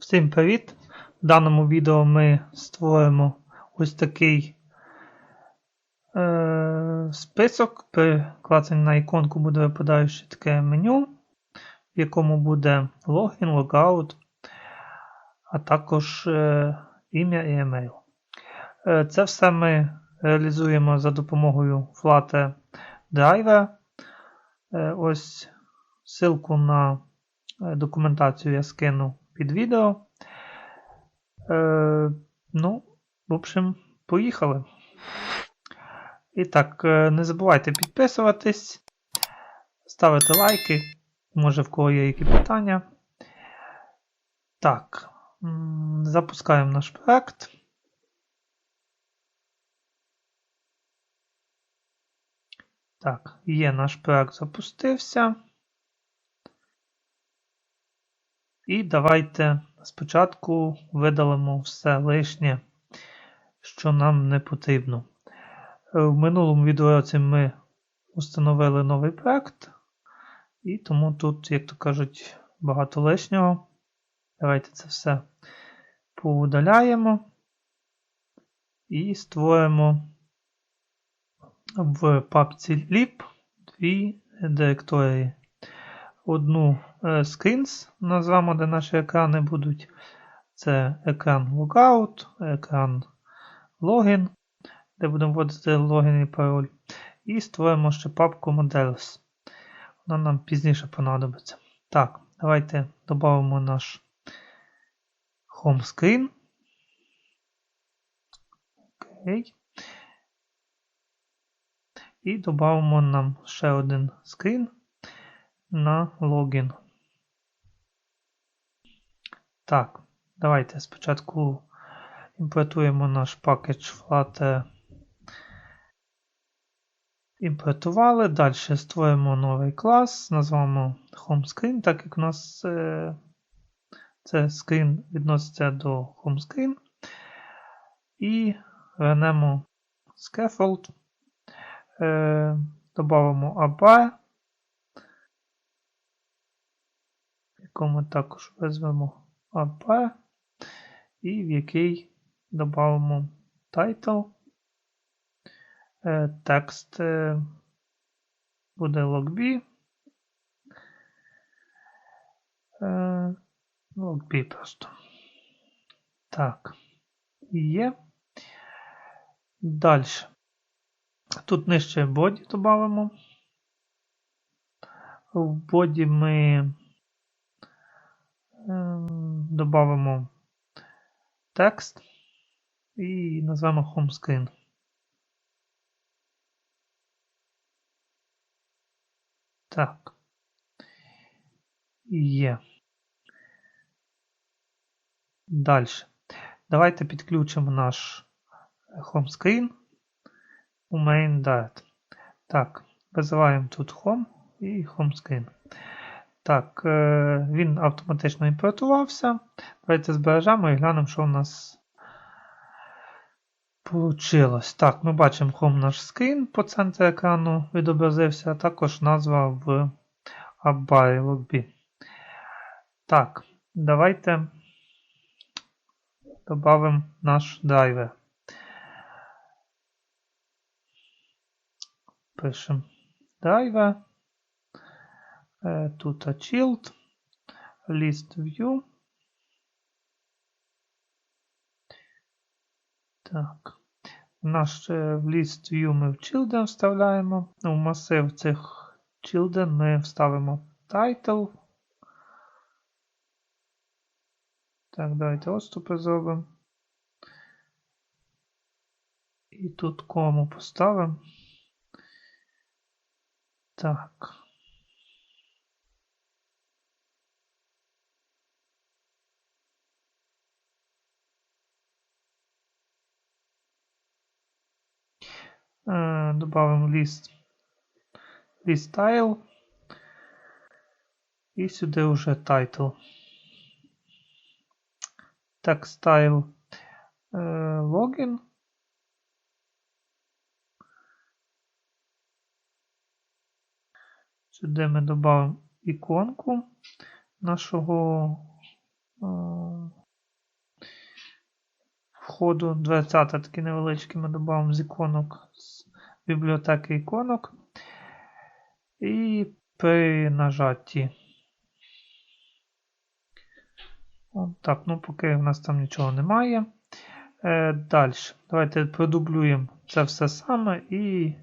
Всім привіт! В даному відео ми створимо ось такий е, список. При клацанні на іконку буде випадаючи таке меню, в якому буде логін, логаут, а також е, ім'я і емейл. Е, це все ми реалізуємо за допомогою Flutter Driver. Е, ось ссылку на е, документацію я скину під відео. Е, ну, в общем, поїхали. І так, е, не забувайте підписуватись, ставити лайки. Може, в кого є які питання. Так, запускаємо наш проект. Так, є наш проект запустився. І давайте спочатку видалимо все лишнє, що нам не потрібно. Е, В минулому відеоці ми установили новий проект, і тому тут, як то кажуть, багато лишнього. Давайте це все поудаляємо і створимо в папці lib дві директорії одну е, screens, назвемо, де наші екрани будуть. Це екран Lookout, екран Login, де будемо вводити логін і пароль. І створимо ще папку Models. Вона нам пізніше понадобиться. Так, давайте додамо наш home screen. Окей. І додамо нам ще один скрін на логін. Так, давайте спочатку імпортуємо наш пакет Flutter. Імпортували. Далі створимо новий клас, назвемо HomeScreen, так як у нас е, це скрін відноситься до HomeScreen. І вернемо scaffold, е, додамо ABA. Яку ми також визвемо AP, і в який додамо title. Е, Текст е, буде logb. Е, Logb просто. Так, є. Далі. Тут нижче боді додамо. В боді ми Добавимо текст і назвемо HomeScreen. Так. Є. Далі. Давайте підключимо наш HomeScreen у main.dat. Так, визиваємо тут Home і HomeScreen. Так, е, він автоматично імпортувався. Давайте збережемо і глянемо, що у нас вийшло. Так, ми бачимо Home наш скрін по центрі екрану відобразився, а також назва в AppBar LogB. Так, давайте додамо наш драйвер. Пишемо драйвер. Тут child, list view. Так. Наш в list view ми в children вставляємо. У масив цих children ми вставимо title. Так, давайте отступи зробимо. І тут кому поставимо. Так. Добавимо ліст ліст tile і сюди вже title. Text style login. Сюди ми додамо іконку нашого входу. Дверцята такі невеличкі ми додамо з іконок з бібліотеки іконок. І при нажатті. От так, ну поки в нас там нічого немає. Е, Далі. Давайте продублюємо це все саме і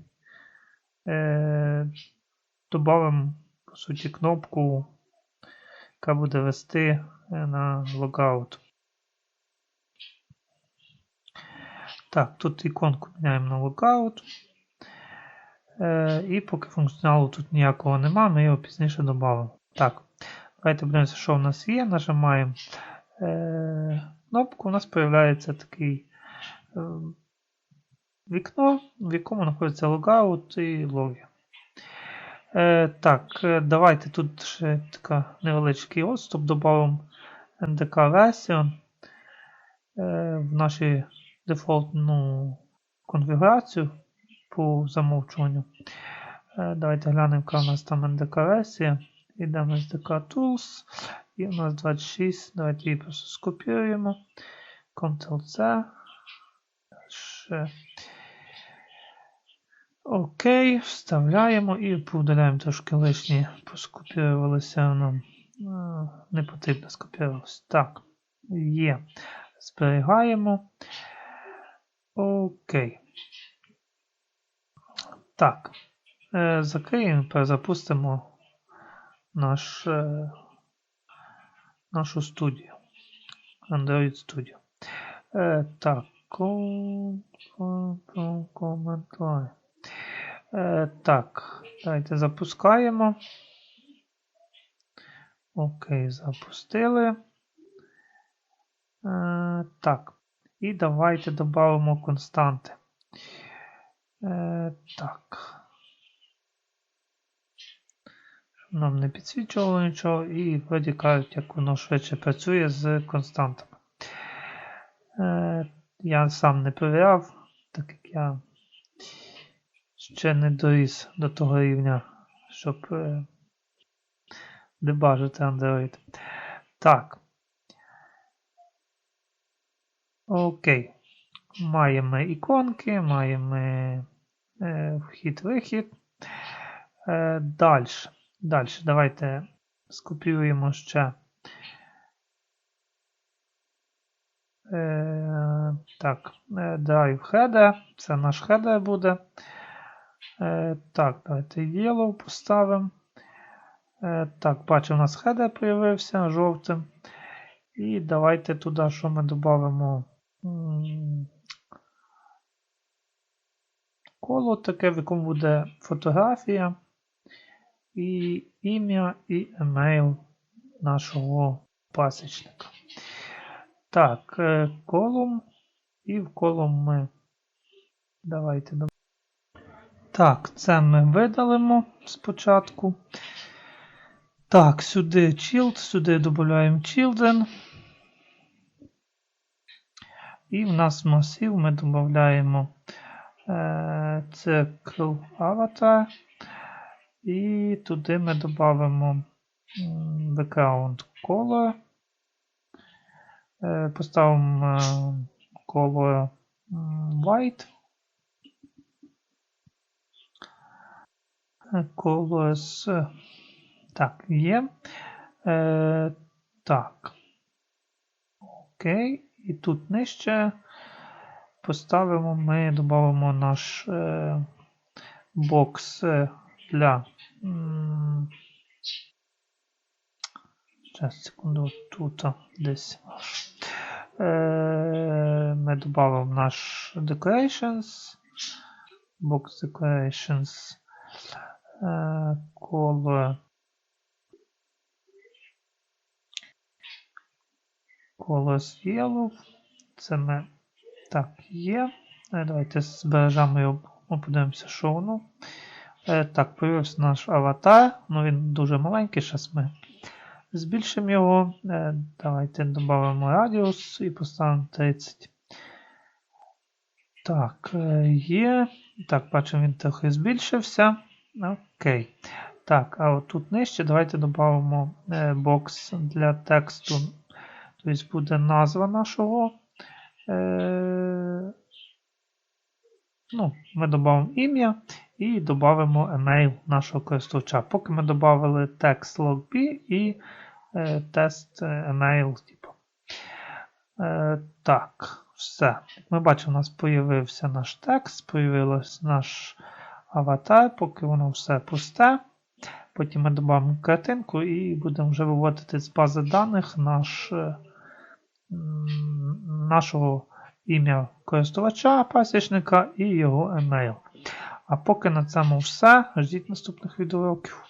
е, додамо, по суті, кнопку, яка буде вести е, на логаут. Так, тут іконку міняємо на логаут. Е, і поки функціоналу тут ніякого нема, ми його пізніше додамо. Так, давайте подивимося, що в нас є. Нажимаємо е, кнопку, у нас з'являється такий е, вікно, в якому знаходиться логаут і логін. Е, так, е, давайте тут ще така невеличкий отступ додамо NDK version в нашу дефолтну конфігурацію по замовчуванню. Е, Давайте глянемо, яка у нас там NDK версія. Йдемо з SDK Tools. І у нас 26. Давайте її просто скопіюємо. Ctrl-C. Ще. Окей, вставляємо і поудаляємо трошки лишні, поскопірувалися нам. е, Не потрібно скопірувалося. Так, є. Зберігаємо. Окей. Так. Е, Закриємо, перезапустимо наш, е, нашу студію. Android Studio. Е, так. Коментар. Е, так, давайте запускаємо. Окей, запустили. Так. І давайте додамо константи. Е, так. Нам не підсвічувало нічого, і вроді кажуть, як воно швидше працює з константами. Е, я сам не перевіряв, так як я ще не доріс до того рівня, щоб е, дебажити Android. Так. Окей. Маємо іконки, маємо е, вхід-вихід. Е, Далі. Далі. Давайте скопіюємо ще. Е, так, е, drive header. Це наш header буде. Е, так, давайте yellow поставимо. Е, так, бачу, у нас header з'явився жовтим. І давайте туди, що ми додамо коло таке, в якому буде фотографія і ім'я і емейл нашого пасічника. Так, е, колум. І в колум ми. Давайте додамо. Так, це ми видалимо спочатку. Так, сюди child, сюди додаємо children. І в нас масив ми додаємо е, цикл avatar. І туди ми додамо background color. Е, поставимо е, color white. Colors. Так, є. Е, так. Окей. І тут нижче поставимо, ми додамо наш е, бокс для. Зараз, секунду, тут десь. Е, ми додамо наш decorations. Box decorations. Е, color. Colors yellow. Це ми так є. Е, Давайте збережемо його, ми подивимося, що воно. Е, Так, появився наш аватар. Ну він дуже маленький, зараз ми збільшимо його. Е, Давайте додамо радіус і поставимо 30. Так, є. Так, бачимо, він трохи збільшився. Окей. Так, а от тут нижче давайте додамо бокс для тексту. Тобто буде назва нашого ну, ми додамо ім'я і додамо емейл нашого користувача. Поки ми додали текст logb і е, тест е, емейл. Типу. Е, так, все. Ми бачимо, у нас появився наш текст, появився наш аватар, поки воно все пусте. Потім ми додамо картинку і будемо вже виводити з бази даних наш, е, нашого ім'я користувача, пасічника і його емейл. А поки на цьому все. Ждіть наступних відеоуроків.